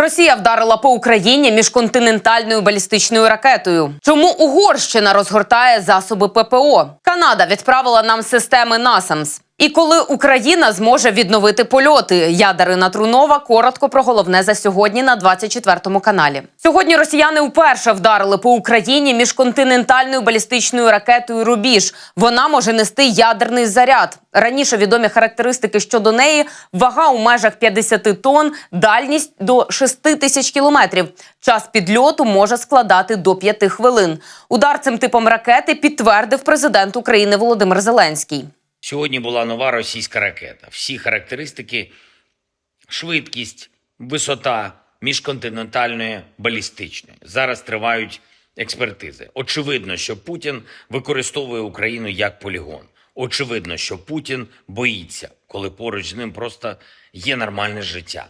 Росія вдарила по Україні міжконтинентальною балістичною ракетою. Чому Угорщина розгортає засоби ППО? Канада відправила нам системи НАСАМС. І коли Україна зможе відновити польоти, я Дарина Трунова коротко про головне за сьогодні на 24 каналі. Сьогодні росіяни вперше вдарили по Україні міжконтинентальною балістичною ракетою Рубіж. Вона може нести ядерний заряд. Раніше відомі характеристики щодо неї: вага у межах 50 тонн, дальність до 6 тисяч кілометрів. Час підльоту може складати до 5 хвилин. Удар цим типом ракети підтвердив президент України Володимир Зеленський. Сьогодні була нова російська ракета. Всі характеристики, швидкість, висота міжконтинентальної балістичної. Зараз тривають експертизи. Очевидно, що Путін використовує Україну як полігон. Очевидно, що Путін боїться, коли поруч з ним просто є нормальне життя.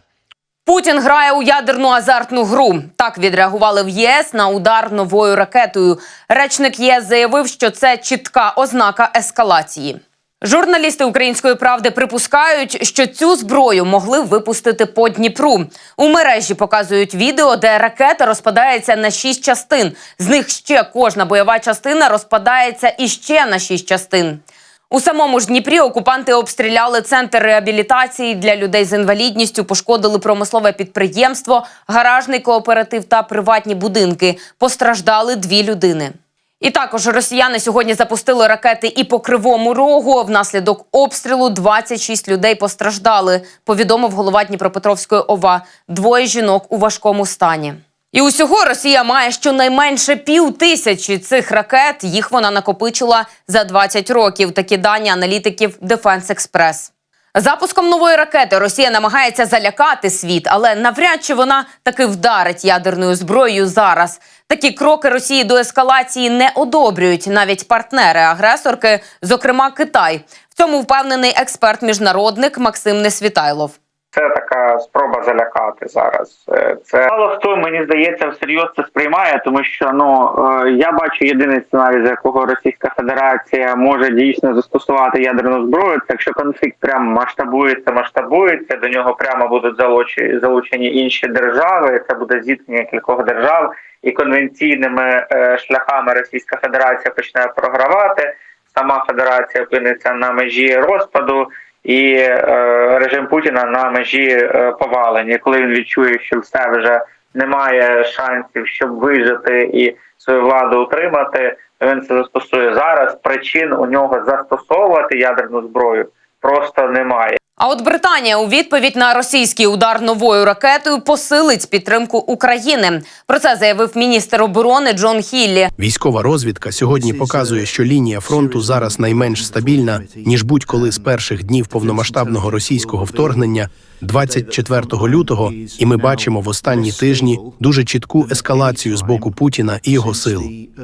Путін грає у ядерну азартну гру. Так відреагували в ЄС на удар новою ракетою. Речник ЄС заявив, що це чітка ознака ескалації. Журналісти української правди припускають, що цю зброю могли випустити по Дніпру. У мережі показують відео, де ракета розпадається на шість частин. З них ще кожна бойова частина розпадається іще на шість частин. У самому ж Дніпрі окупанти обстріляли центр реабілітації для людей з інвалідністю, пошкодили промислове підприємство, гаражний кооператив та приватні будинки. Постраждали дві людини. І також росіяни сьогодні запустили ракети і по кривому рогу. Внаслідок обстрілу 26 людей постраждали. Повідомив голова Дніпропетровської ОВА. Двоє жінок у важкому стані. І усього Росія має щонайменше пів тисячі цих ракет. Їх вона накопичила за 20 років. Такі дані аналітиків Defense Express. Запуском нової ракети Росія намагається залякати світ, але навряд чи вона таки вдарить ядерною зброєю зараз. Такі кроки Росії до ескалації не одобрюють навіть партнери агресорки, зокрема Китай. В цьому впевнений експерт-міжнародник Максим Несвітайлов. Це така спроба залякати зараз. Е, Це мало хто мені здається всерйоз це сприймає, тому що ну е, я бачу єдиний сценарій, за якого Російська Федерація може дійсно застосувати ядерну зброю. Це якщо конфлікт прямо масштабується, масштабується, до нього прямо будуть залучені залучені інші держави. Це буде зіткнення кількох держав, і конвенційними е, шляхами Російська Федерація почне програвати. Сама федерація опиниться на межі розпаду і е, режим Путіна на межі е, повалення. Коли він відчує, що все вже немає шансів, щоб вижити і свою владу утримати, він це застосує зараз. Причин у нього застосовувати ядерну зброю просто немає. А от Британія у відповідь на російський удар новою ракетою посилить підтримку України. Про це заявив міністр оборони Джон Хіллі. Військова розвідка сьогодні показує, що лінія фронту зараз найменш стабільна ніж будь-коли з перших днів повномасштабного російського вторгнення 24 лютого. І ми бачимо в останні тижні дуже чітку ескалацію з боку Путіна і його сил.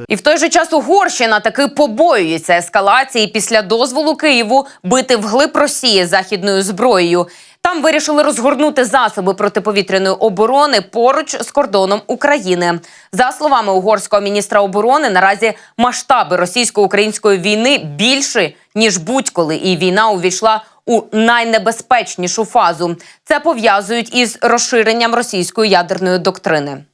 І в той же час Угорщина таки побоюється ескалації після дозволу Києву бити вглиб Росії західною зброєю. Там вирішили розгорнути засоби протиповітряної оборони поруч з кордоном України. За словами угорського міністра оборони, наразі масштаби російсько-української війни більші ніж будь-коли, і війна увійшла у найнебезпечнішу фазу. Це пов'язують із розширенням російської ядерної доктрини.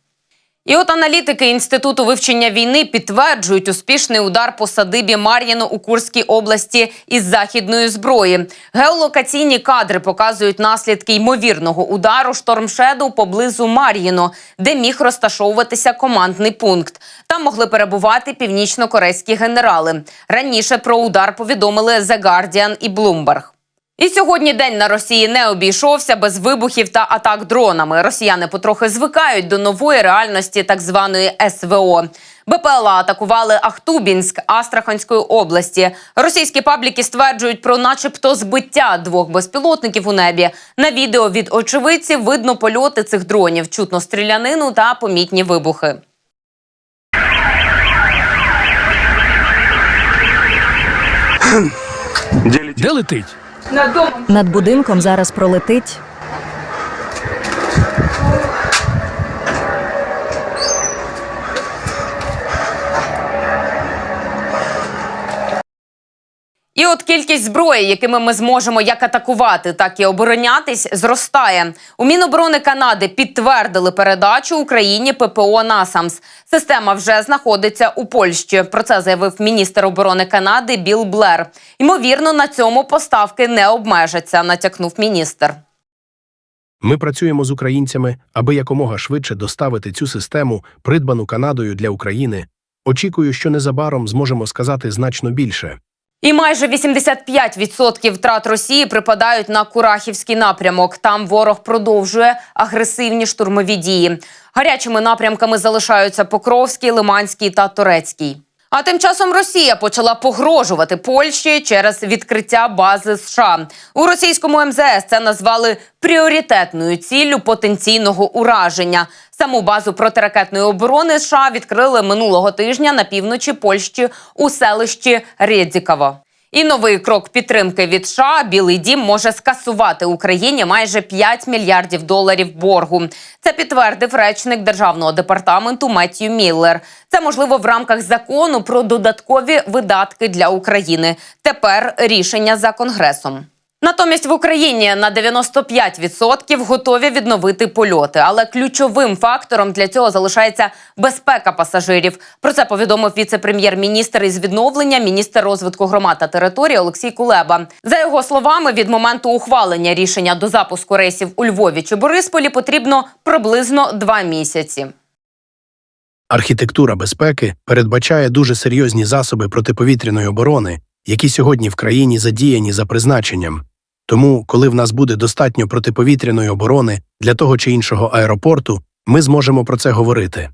І от аналітики інституту вивчення війни підтверджують успішний удар по садибі Мар'їно у Курській області із західної зброї. Геолокаційні кадри показують наслідки ймовірного удару штормшеду поблизу Мар'їно, де міг розташовуватися командний пункт. Там могли перебувати північно-корейські генерали. Раніше про удар повідомили The Guardian і Bloomberg. І сьогодні день на Росії не обійшовся без вибухів та атак дронами. Росіяни потрохи звикають до нової реальності так званої СВО. БПЛА атакували Ахтубінськ Астраханської області. Російські пабліки стверджують про, начебто, збиття двох безпілотників у небі. На відео від очевидців видно польоти цих дронів, чутно стрілянину та помітні вибухи. Де летить? Над будинком зараз пролетить. От кількість зброї, якими ми зможемо як атакувати, так і оборонятись, зростає. У Міноборони Канади підтвердили передачу Україні ППО «Насамс». Система вже знаходиться у Польщі. Про це заявив міністр оборони Канади Біл Блер. Ймовірно, на цьому поставки не обмежаться, натякнув міністр. Ми працюємо з українцями, аби якомога швидше доставити цю систему, придбану Канадою для України. Очікую, що незабаром зможемо сказати значно більше. І майже 85% втрат Росії припадають на Курахівський напрямок. Там ворог продовжує агресивні штурмові дії. Гарячими напрямками залишаються Покровський, Лиманський та Турецький. А тим часом Росія почала погрожувати Польщі через відкриття бази США. У російському МЗС це назвали пріоритетною ціллю потенційного ураження. Саму базу протиракетної оборони США відкрили минулого тижня на півночі Польщі у селищі Рєдзіково. І новий крок підтримки від США Білий Дім може скасувати Україні майже 5 мільярдів доларів боргу. Це підтвердив речник державного департаменту Меттью Міллер. Це можливо в рамках закону про додаткові видатки для України. Тепер рішення за конгресом. Натомість в Україні на 95% готові відновити польоти, але ключовим фактором для цього залишається безпека пасажирів. Про це повідомив віце-прем'єр-міністр із відновлення, міністр розвитку громад та території Олексій Кулеба. За його словами, від моменту ухвалення рішення до запуску рейсів у Львові чи Борисполі потрібно приблизно два місяці. Архітектура безпеки передбачає дуже серйозні засоби протиповітряної оборони, які сьогодні в країні задіяні за призначенням. Тому, коли в нас буде достатньо протиповітряної оборони для того чи іншого аеропорту, ми зможемо про це говорити.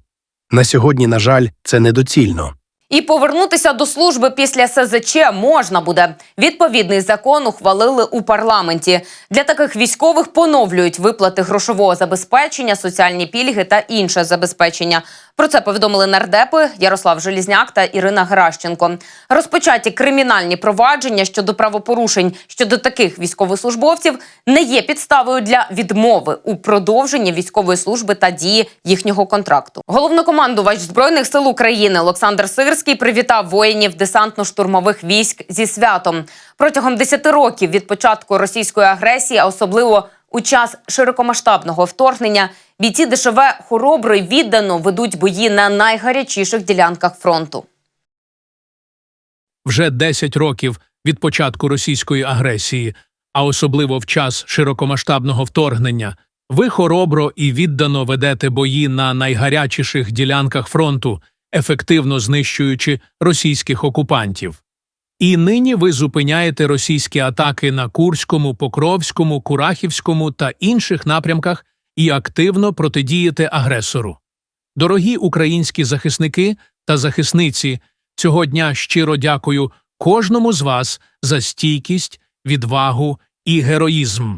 На сьогодні, на жаль, це недоцільно. І повернутися до служби після СЗЧ можна буде. Відповідний закон ухвалили у парламенті. Для таких військових поновлюють виплати грошового забезпечення, соціальні пільги та інше забезпечення. Про це повідомили нардепи Ярослав Желізняк та Ірина Геращенко. Розпочаті кримінальні провадження щодо правопорушень щодо таких військовослужбовців не є підставою для відмови у продовженні військової служби та дії їхнього контракту. Головнокомандувач збройних сил України Олександр Сирський привітав воїнів десантно-штурмових військ зі святом протягом 10 років від початку російської агресії, а особливо у час широкомасштабного вторгнення, бійці ДШВ хоробро й віддано ведуть бої на найгарячіших ділянках фронту. вже 10 років від початку російської агресії, а особливо в час широкомасштабного вторгнення, ви хоробро і віддано ведете бої на найгарячіших ділянках фронту, ефективно знищуючи російських окупантів. І нині ви зупиняєте російські атаки на Курському, Покровському, Курахівському та інших напрямках і активно протидієте агресору. Дорогі українські захисники та захисниці, цього дня щиро дякую кожному з вас за стійкість, відвагу і героїзм.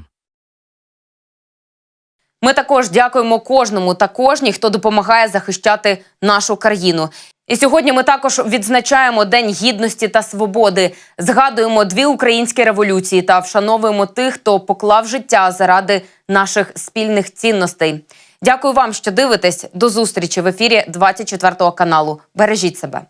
Ми також дякуємо кожному та кожній, хто допомагає захищати нашу країну. І сьогодні ми також відзначаємо День гідності та свободи, згадуємо дві українські революції та вшановуємо тих, хто поклав життя заради наших спільних цінностей. Дякую вам, що дивитесь. До зустрічі в ефірі 24 каналу. Бережіть себе.